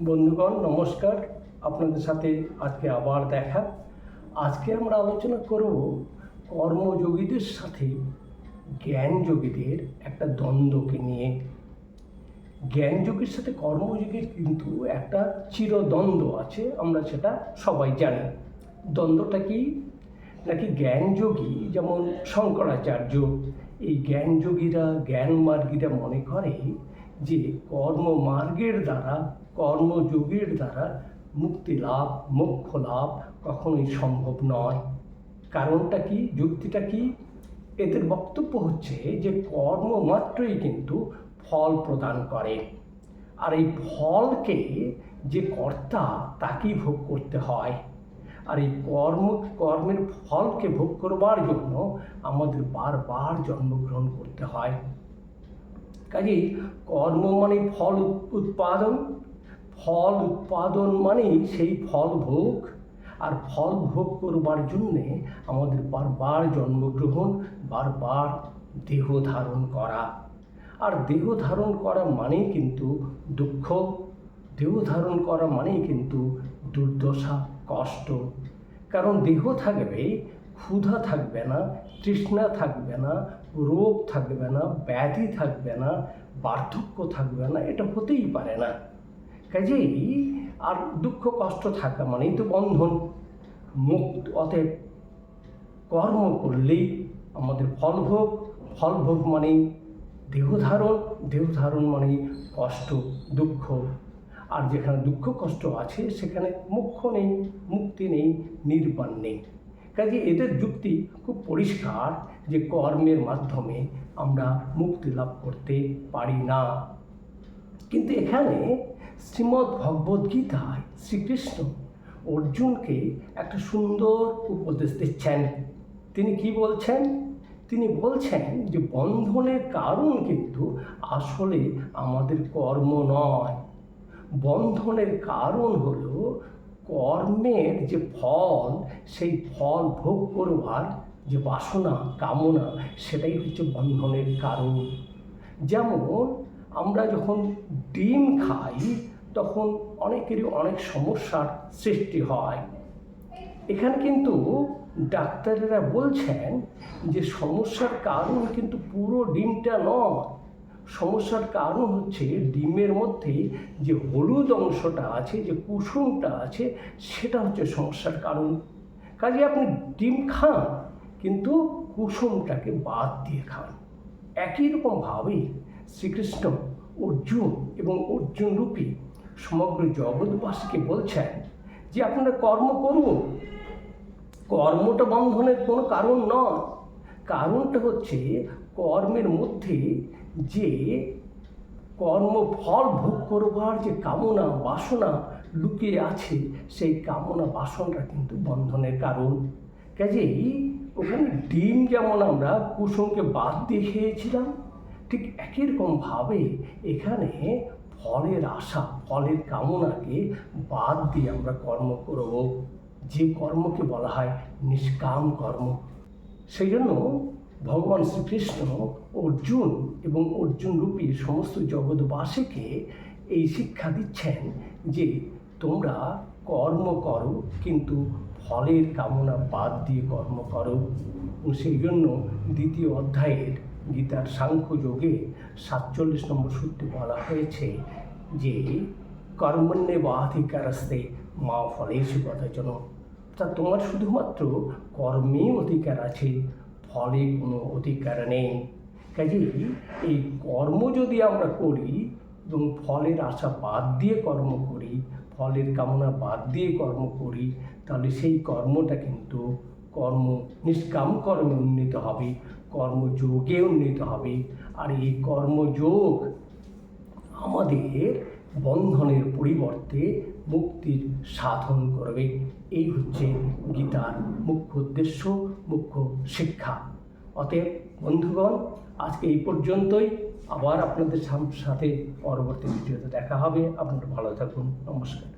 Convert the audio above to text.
বন্ধুগণ, নমস্কার। আপনাদের সাথে আজকে আবার দেখা। আজকে আমরা আলোচনা করব কর্মযোগীদের সাথে জ্ঞানযোগীদের একটা দ্বন্দ্বকে নিয়ে। জ্ঞানযোগীর সাথে কর্মযোগীর কিন্তু একটা চিরদ্বন্দ্ব আছে, আমরা সেটা সবাই জানি। দ্বন্দ্বটা কি? নাকি জ্ঞানযোগী, যেমন শঙ্করাচার্য, এই জ্ঞানযোগীরা, জ্ঞানমার্গীরা মনে করে যে কর্মমার্গের দ্বারা, কর্মযোগের দ্বারা মুক্তি লাভ, মোক্ষ লাভ কখনোই সম্ভব নয়। কারণটা কি? যুক্তিটা কি? এদের বক্তব্য হচ্ছে যে কর্ম মাত্রই কিন্তু ফল প্রদান করে। আর এই ফলকে যে কর্তা, তাকেই ভোগ করতে হয়। আর এই কর্ম, কর্মের ফলকে ভোগ করবার জন্য আমাদের বারবার জন্মগ্রহণ করতে হয়। কাজেই কর্ম মানে ফল উৎপাদন। ফল উৎপাদন মানেই সেই ফল ভোগ। আর ফল ভোগ করবার জন্যে আমাদের বারবার জন্মগ্রহণ, বারবার দেহ ধারণ করা। আর দেহ ধারণ করা মানেই কিন্তু দুঃখ। দেহ ধারণ করা মানেই কিন্তু দুর্দশা, কষ্ট। কারণ দেহ থাকবে, ক্ষুধা থাকবে না, তৃষ্ণা থাকবে না রোগ থাকবে না, ব্যাধি থাকবে না, বার্ধক্য থাকবে না, এটা হতেই পারে না। কাজেই আর দুঃখ কষ্ট থাকা মানেই তো বন্ধন। মুক্ত অতএব কর্ম করলেই আমাদের ফলভোগ ফলভোগ মানেই দেহধারণ দেহধারণ মানেই কষ্ট, দুঃখ। আর যেখানে দুঃখ, কষ্ট আছে, সেখানে মুখ্য নেই, মুক্তি নেই, নির্বাণ নেই। কাজে এদের যুক্তি খুব পরিষ্কার। যে কর্মের মাধ্যমে আমরা মুক্তি লাভ করতে পারি না। কিন্তু এখানে শ্রীমদ্ ভগবদ গীতায় শ্রীকৃষ্ণ অর্জুনকে একটা সুন্দর উপদেশ দিচ্ছেন। তিনি কি বলছেন? তিনি বলছেন যে বন্ধনের কারণ কিন্তু আসলে আমাদের কর্ম নয়। বন্ধনের কারণ হলো কর্মের যে ফল, সেই ফল ভোগ করবার যে বাসনা, কামনা, সেটাই হচ্ছে বন্ধনের কারণ। যেমন, আমরা যখন ডিম খাই, তখন অনেকেরই অনেক সমস্যার সৃষ্টি হয়। এখানে কিন্তু ডাক্তারেরা বলছেন যে সমস্যার কারণ কিন্তু পুরো ডিমটা নয়। সমস্যার কারণ হচ্ছে ডিমের মধ্যে যে হলুদ অংশটা আছে, যে কুসুমটা আছে, সেটা হচ্ছে সমস্যার কারণ। কাজে আপনি ডিম খান কিন্তু কুসুমটাকে বাদ দিয়ে খান। একই রকমভাবে শ্রীকৃষ্ণ অর্জুন এবং অর্জুন রূপী সমগ্র জগৎবাসীকে বলছেন যে, আপনারা কর্ম করুন। কর্মটা বন্ধনের কোনো কারণ নয়। কারণটা হচ্ছে কর্মের মধ্যে যে কর্মফল ভোগ করবার যে কামনা, বাসনা লুকিয়ে আছে, সেই কামনা, বাসনটা কিন্তু বন্ধনের কারণ। কাজেই ওখানে ডিম যেমন আমরা কুসুমকে বাদ দিয়ে খেয়েছিলাম, ঠিক একই রকমভাবে এখানে ফলের আশা, ফলের কামনাকে বাদ দিয়ে আমরা কর্ম করব। যে কর্মকে বলা হয় নিষ্কাম কর্ম। সেই জন্য ভগবান শ্রীকৃষ্ণ, অর্জুন এবং অর্জুন রূপী সমস্ত জগৎবাসীকে এই শিক্ষা দিচ্ছেন যে তোমরা কর্ম করো, কিন্তু ফলের কামনা বাদ দিয়ে কর্ম করো। সেই জন্য দ্বিতীয় অধ্যায়ের গীতার সাংখ্য যোগে সাতচল্লিশ নম্বর সূত্রে বলা হয়েছে যে কর্মণ্যে বাধিকারস্তে মা ফলে এসে কথা কথাজন তা তোমার শুধুমাত্র কর্মেই অধিকার আছে, ফলে কোনো অধিকার নেই। কাজেই এই কর্ম যদি আমরা করি, এবং ফলের আশা বাদ দিয়ে কর্ম করি, ফলের কামনা বাদ দিয়ে কর্ম করি তাহলে সেই কর্মটা কিন্তু কর্ম, নিষ্কাম কর্মে উন্নীত হবে, কর্মযোগে উন্নীত হবে। আর এই কর্মযোগ আমাদের বন্ধনের পরিবর্তে মুক্তির সাধন করবে। এই হচ্ছে গীতার মুখ্য উদ্দেশ্য, মুখ্য শিক্ষা। অতএব বন্ধুগণ, আজকে এই পর্যন্তই। আবার আপনাদের সাথে পরবর্তী ভিডিওতে দেখা হবে। আপনারা ভালো থাকুন। নমস্কার।